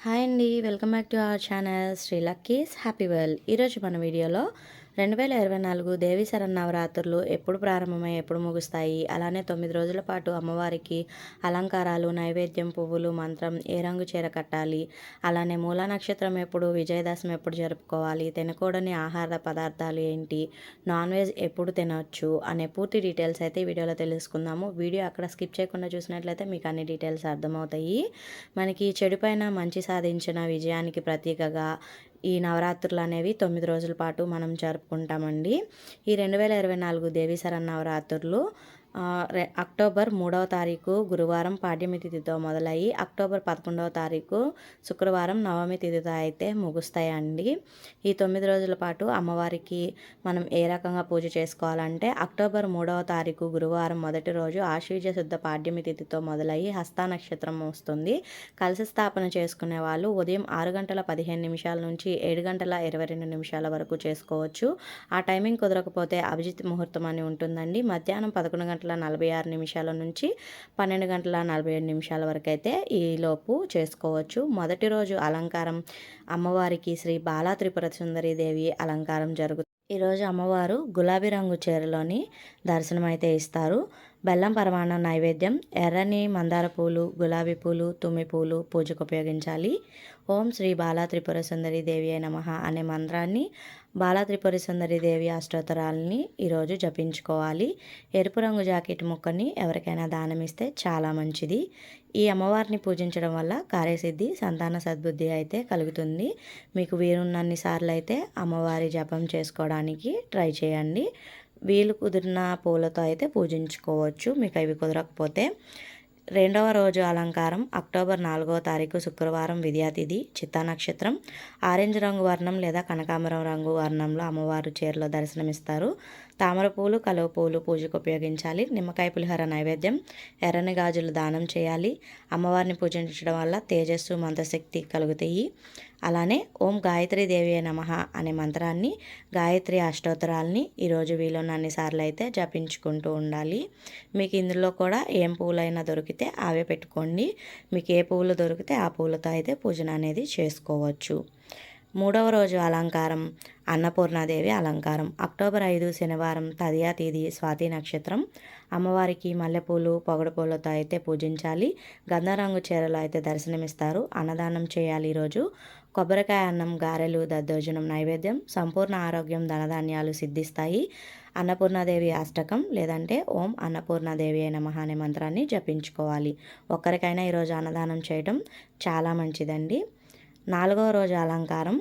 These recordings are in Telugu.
హాయ్ అండి welcome back to our channel Sri Lucky's happy world ఈరోజు మన వీడియోలో రెండు వేల ఇరవై నాలుగు దేవీ నవరాత్రులు ఎప్పుడు ప్రారంభమై ఎప్పుడు ముగుస్తాయి? అలానే తొమ్మిది రోజుల పాటు అమ్మవారికి అలంకారాలు నైవేద్యం పువ్వులు మంత్రం ఏ రంగు చీర కట్టాలి? అలానే మూలా నక్షత్రం ఎప్పుడు విజయదశమి ఎప్పుడు జరుపుకోవాలి? తినకూడని ఆహార పదార్థాలు ఏంటి? నాన్ వెజ్ ఎప్పుడు తినవచ్చు అనే పూర్తి డీటెయిల్స్ అయితే ఈ వీడియోలో తెలుసుకుందాము. వీడియో అక్కడ స్కిప్ చేయకుండా చూసినట్లయితే మీకు అన్ని డీటెయిల్స్ అర్థమవుతాయి. మనకి చెడుపైన మంచి సాధించిన విజయానికి ప్రతీకగా ఈ నవరాత్రులు అనేవి తొమ్మిది రోజుల పాటు మనం జరుపుకుంటామండి. ఈ రెండు వేల ఇరవై నాలుగు దేవీశరణ నవరాత్రులు అక్టోబర్ మూడవ తారీఖు గురువారం పాడ్యమి తిథితో మొదలయ్యి అక్టోబర్ పదకొండవ తారీఖు శుక్రవారం నవమి తిథితో అయితే ముగుస్తాయండి. ఈ తొమ్మిది రోజుల పాటు అమ్మవారికి మనం ఏ రకంగా పూజ చేసుకోవాలంటే అక్టోబర్ మూడవ తారీఖు గురువారం మొదటి రోజు ఆశ్వీజ శుద్ధ పాడ్యమి తిథితో మొదలయ్యి హస్త నక్షత్రం వస్తుంది. కలిసి స్థాపన చేసుకునే వాళ్ళు ఉదయం ఆరు గంటల పదిహేను నిమిషాల నుంచి ఏడు గంటల ఇరవై రెండు నిమిషాల వరకు చేసుకోవచ్చు. ఆ టైమింగ్ కుదరకపోతే అభిజిత్ ముహూర్తం అని ఉంటుందండి. మధ్యాహ్నం పదకొండు గంటల గంటల నలభై ఆరు నిమిషాల నుంచి పన్నెండు గంటల నలభై ఏడు నిమిషాల వరకు అయితే ఈలోపు చేసుకోవచ్చు. మొదటి రోజు అలంకారం అమ్మవారికి శ్రీ బాలా త్రిపుర దేవి అలంకారం జరుగుతుంది ఈరోజు అమ్మవారు గులాబీ రంగు చీరలోని దర్శనం అయితే ఇస్తారు. బెల్లం పరమాన్నం నైవేద్యం. ఎర్రని మందార పూలు గులాబీ పూలు తుమ్మి పూలు పూజకు ఉపయోగించాలి. ఓం శ్రీ బాలా త్రిపుర సుందరి దేవి నమ అనే మంత్రాన్ని బాలా త్రిపుర సుందరి దేవి అష్టోత్తరాలని ఈరోజు జపించుకోవాలి. ఎరుపు రంగు జాకెట్ ముక్కని ఎవరికైనా దానం ఇస్తే చాలా మంచిది. ఈ అమ్మవారిని పూజించడం వల్ల కార్యసిద్ధి సంతాన సద్బుద్ధి అయితే కలుగుతుంది. మీకు వీరున్నన్ని సార్లు అయితే అమ్మవారి జపం చేసుకోవడానికి ట్రై చేయండి. వీలు కుదిరిన పూలతో అయితే పూజించుకోవచ్చు. మీకు అవి కుదరకపోతే రెండవ రోజు అలంకారం అక్టోబర్ నాలుగవ తారీఖు శుక్రవారం విద్యాతిథి చిత్తా నక్షత్రం. ఆరెంజ్ రంగు వర్ణం లేదా కనకాంబరం రంగు వర్ణంలో అమ్మవారు చీరలో దర్శనమిస్తారు. తామర పూలు కలువ పూలు పూజకు ఉపయోగించాలి. నిమ్మకాయ పులిహోర నైవేద్యం ఎర్రని గాజులు దానం చేయాలి. అమ్మవారిని పూజించడం వల్ల తేజస్సు మంత్రశక్తి కలుగుతాయి. అలానే ఓం గాయత్రి దేవి నమ అనే మంత్రాన్ని గాయత్రి అష్టోత్తరాల్ని ఈరోజు వీలున్న సార్లు అయితే జపించుకుంటూ ఉండాలి. మీకు ఇందులో కూడా ఏం పూలైనా దొరికితే అవే పెట్టుకోండి. మీకు ఏ పూలు దొరికితే ఆ పూలతో అయితే పూజన అనేది చేసుకోవచ్చు. మూడవ రోజు అలంకారం అన్నపూర్ణాదేవి అలంకారం. అక్టోబర్ ఐదు శనివారం తదియా తేదీ స్వాతి నక్షత్రం. అమ్మవారికి మల్లెపూలు పొగడపూలతో అయితే పూజించాలి. గంధరంగు చీరలో అయితే దర్శనమిస్తారు. అన్నదానం చేయాలి ఈరోజు. కొబ్బరికాయ అన్నం గారెలు దద్దోజనం నైవేద్యం సంపూర్ణ ఆరోగ్యం ధనధాన్యాలు సిద్ధిస్తాయి. అన్నపూర్ణాదేవి అష్టకం లేదంటే ఓం అన్నపూర్ణాదేవి అయిన మహానే మంత్రాన్ని జపించుకోవాలి. ఒక్కరికైనా ఈరోజు అన్నదానం చేయటం చాలా మంచిదండి. నాలుగవ రోజు అలంకారం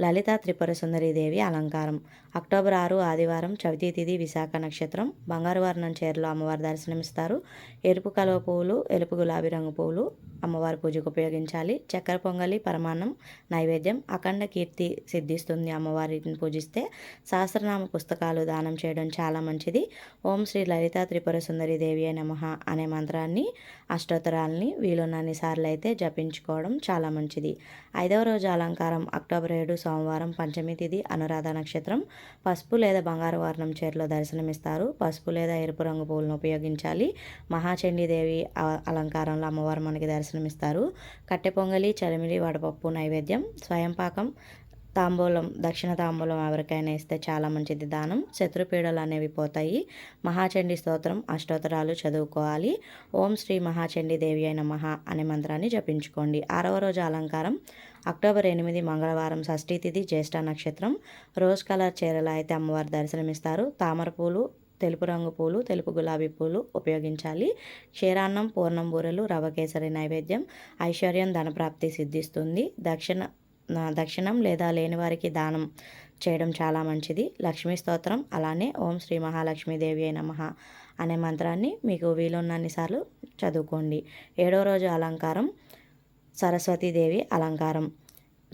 లలిత త్రిపుర సుందరీదేవి అలంకారం. అక్టోబర్ ఆరు ఆదివారం చవితి తిథి విశాఖ నక్షత్రం బంగారువర్ణం చీరలో అమ్మవారి దర్శనమిస్తారు. ఎరుపు కలువ పువ్వులు ఎరుపు గులాబీ రంగు పువ్వులు అమ్మవారి పూజకు ఉపయోగించాలి. చక్కెర పొంగలి పరమాన్నం నైవేద్యం అఖండ కీర్తి సిద్ధిస్తుంది. అమ్మవారిని పూజిస్తే సహస్రనామ పుస్తకాలు దానం చేయడం చాలా మంచిది. ఓం శ్రీ లలిత త్రిపుర సుందరి దేవి నమ అనే మంత్రాన్ని అష్టోత్తరాల్ని వీలున్నన్ని సార్లు అయితే జపించుకోవడం చాలా మంచిది. ఐదవ రోజు అలంకారం అక్టోబర్ ఏడు సోమవారం పంచమి తిథి అనురాధ నక్షత్రం. పసుపు లేదా బంగారు వర్ణం చీరలో దర్శనమిస్తారు. పసుపు లేదా ఎరుపు రంగు పువ్వులను ఉపయోగించాలి. మహాచండీదేవి అలంకారంలో అమ్మవారు మనకి దర్శనమిస్తారు. కట్టె పొంగలి చలిమిడి వడపప్పు నైవేద్యం స్వయంపాకం తాంబూలం దక్షిణ తాంబూలం ఎవరికైనా ఇస్తే చాలా మంచిది. దానం శత్రుపీడలు అనేవి పోతాయి. మహాచండీ స్తోత్రం అష్టోత్తరాలు చదువుకోవాలి. ఓం శ్రీ మహాచండీ దేవి అయిన మహా అనే మంత్రాన్ని జపించుకోండి. ఆరవ రోజు అలంకారం అక్టోబర్ ఎనిమిది మంగళవారం షష్ఠీ తిథి జ్యేష్ఠ నక్షత్రం. రోజ్ కలర్ చీరలు అయితే అమ్మవారు దర్శనమిస్తారు. తామర పూలు తెలుపు రంగు పూలు తెలుపు గులాబీ పూలు ఉపయోగించాలి. క్షీరాన్నం పూర్ణం బూరెలు రవకేసరి నైవేద్యం ఐశ్వర్యం ధనప్రాప్తి సిద్ధిస్తుంది. దక్షిణ దక్షిణం లేదా లేని వారికి దానం చేయడం చాలా మంచిది. లక్ష్మీ స్తోత్రం అలానే ఓం శ్రీ మహాలక్ష్మీదేవి నమ అనే మంత్రాన్ని మీకు వీలున్నన్నిసార్లు చదువుకోండి. ఏడో రోజు అలంకారం. సరస్వతీదేవి అలంకారం.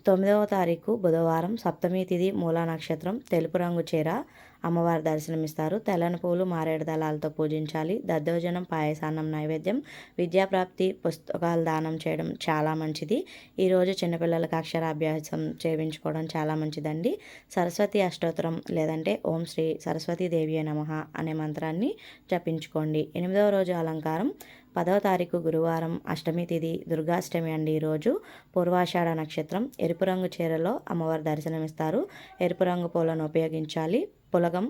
తొమ్మిదవ తారీఖు బుధవారం సప్తమి తిథి మూలా నక్షత్రం తెలుపు రంగు చీర అమ్మవారి దర్శనమిస్తారు. తెల్లని పూలు మారేడు దళాలతో పూజించాలి. దద్దోజనం పాయసాన్నం నైవేద్యం విద్యాప్రాప్తి పుస్తకాలు దానం చేయడం చాలా మంచిది. ఈరోజు చిన్నపిల్లలకు అక్షరాభ్యాసం చేయించుకోవడం చాలా మంచిదండి. సరస్వతి అష్టోత్తరం లేదంటే ఓం శ్రీ సరస్వతీదేవి నమ అనే మంత్రాన్ని జపించుకోండి. ఎనిమిదవ రోజు అలంకారం పదవ తారీఖు గురువారం అష్టమి తిథి దుర్గాష్టమి అండి ఈరోజు పూర్వాషాఢ నక్షత్రం ఎరుపు రంగు చీరలో అమ్మవారు దర్శనమిస్తారు. ఎరుపు రంగు పూలను ఉపయోగించాలి. పులగం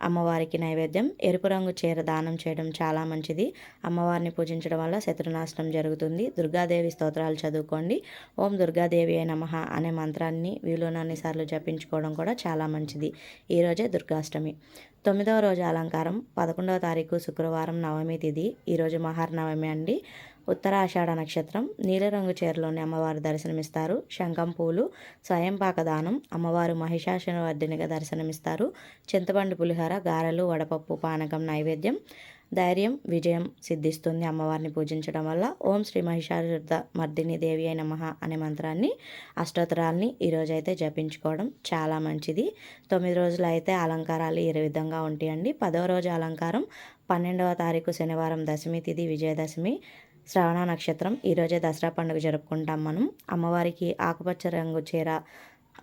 అమ్మవారికి నైవేద్యం ఎరుపు రంగు చీర దానం చేయడం చాలా మంచిది. అమ్మవారిని పూజించడం వల్ల శత్రునాశనం జరుగుతుంది. దుర్గాదేవి స్తోత్రాలు చదువుకోండి. ఓం దుర్గాదేవి అయి నమ అనే మంత్రాన్ని వీలునన్ని సార్లు జపించుకోవడం కూడా చాలా మంచిది. ఈరోజే దుర్గాష్టమి. తొమ్మిదవ రోజు అలంకారం పదకొండవ తారీఖు శుక్రవారం నవమి తిది. ఈరోజు మహార్నవమి అండి. ఉత్తరాషాఢ నక్షత్రం నీలరంగు చీరలోని అమ్మవారు దర్శనమిస్తారు. శంఖం పూలు స్వయంపాక దానం అమ్మవారు మహిషాసురవర్ధినిగా దర్శనమిస్తారు. చింతపండు పులిహోర గారెలు వడపప్పు పానకం నైవేద్యం ధైర్యం విజయం సిద్ధిస్తుంది. అమ్మవారిని పూజించడం వల్ల ఓం శ్రీ మహిషాసుర మర్దిని దేవి అయిన మహా అనే మంత్రాన్ని అష్టోత్తరాల్ని ఈరోజైతే జపించుకోవడం చాలా మంచిది. తొమ్మిది రోజులు అయితే అలంకారాలు ఈ విధంగా ఉంటాయండి? పదవ రోజు అలంకారం పన్నెండవ తారీఖు శనివారం దశమి తిథి విజయదశమి. శ్రవణ నక్షత్రం. ఈరోజే దసరా పండుగ జరుపుకుంటాం మనం. అమ్మవారికి ఆకుపచ్చ రంగు చీర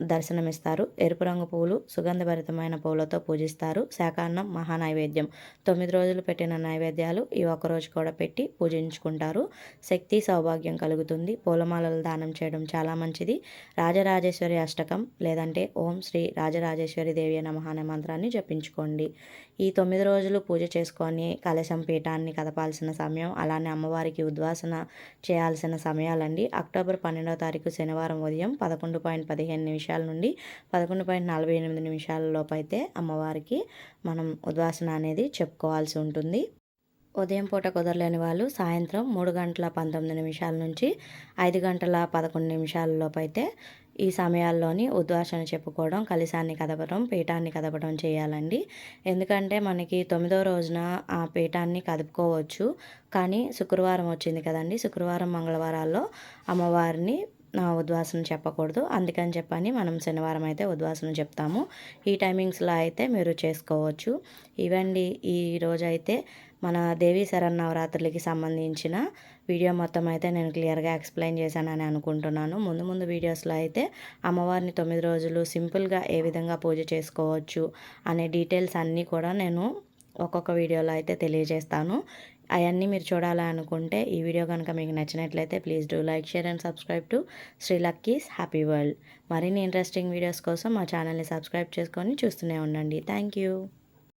దర్శనమిస్తారు. ఎరుపు రంగు పువ్వులు సుగంధభరితమైన పూలతో పూజిస్తారు. శాకాన్నం మహానైవేద్యం. తొమ్మిది రోజులు పెట్టిన నైవేద్యాలు ఈ ఒక్కరోజు కూడా పెట్టి పూజించుకుంటారు. శక్తి సౌభాగ్యం కలుగుతుంది. పూలమాలలు దానం చేయడం చాలా మంచిది. రాజరాజేశ్వరి అష్టకం లేదంటే ఓం శ్రీ రాజరాజేశ్వరి దేవి నమ అనే మంత్రాన్ని జపించుకోండి. ఈ తొమ్మిది రోజులు పూజ చేసుకొని కలశం పీఠాన్ని కదపాల్సిన సమయం అలానే అమ్మవారికి ఉద్వాసన చేయాల్సిన సమయాలండి. అక్టోబర్ పన్నెండవ తారీఖు శనివారం ఉదయం పదకొండు పాయింట్ పదిహేను నిమిషాల నుండి పదకొండు పాయింట్ నలభై ఎనిమిది నిమిషాల లోపు అయితే అమ్మవారికి మనం ఉద్వాసన అనేది చెప్పుకోవాల్సి ఉంటుంది. ఉదయం పూట కుదరలేని వాళ్ళు సాయంత్రం మూడు గంటల పంతొమ్మిది నిమిషాల నుంచి ఐదు గంటల పదకొండు నిమిషాల అయితే ఈ సమయాల్లోని ఉద్వాసన చెప్పుకోవడం కలిశాన్ని కదపడం పీఠాన్ని కదపడం చేయాలండి. ఎందుకంటే మనకి తొమ్మిదో రోజున ఆ పీఠాన్ని కదుపుకోవచ్చు. కానీ శుక్రవారం వచ్చింది కదండి. శుక్రవారం మంగళవారాల్లో అమ్మవారిని ఉద్వాసన చెప్పకూడదు. అందుకని చెప్పని మనం శనివారం అయితే ఉద్వాసన చెప్తాము. ఈ టైమింగ్స్లో అయితే మీరు చేసుకోవచ్చు. ఇవండి ఈరోజు అయితే మన దేవీ శరన్నవరాత్రులకి సంబంధించిన వీడియో మొత్తం అయితే నేను క్లియర్గా ఎక్స్ప్లెయిన్ చేశానని అనుకుంటున్నాను. ముందు ముందు వీడియోస్లో అయితే అమ్మవారిని తొమ్మిది రోజులు సింపుల్గా ఏ విధంగా పూజ చేసుకోవచ్చు అనే డీటెయిల్స్ అన్నీ కూడా నేను ఒక్కొక్క వీడియోలో అయితే తెలియజేస్తాను. అవన్నీ మీరు చూడాలనుకుంటే ఈ వీడియో కనుక మీకు నచ్చినట్లయితే please do like share and subscribe to Sri Lucky's happy world. మరిన్ని ఇంట్రెస్టింగ్ వీడియోస్ కోసం మా ఛానల్ని సబ్స్క్రైబ్ చేసుకొని చూస్తూనే ఉండండి. Thank you.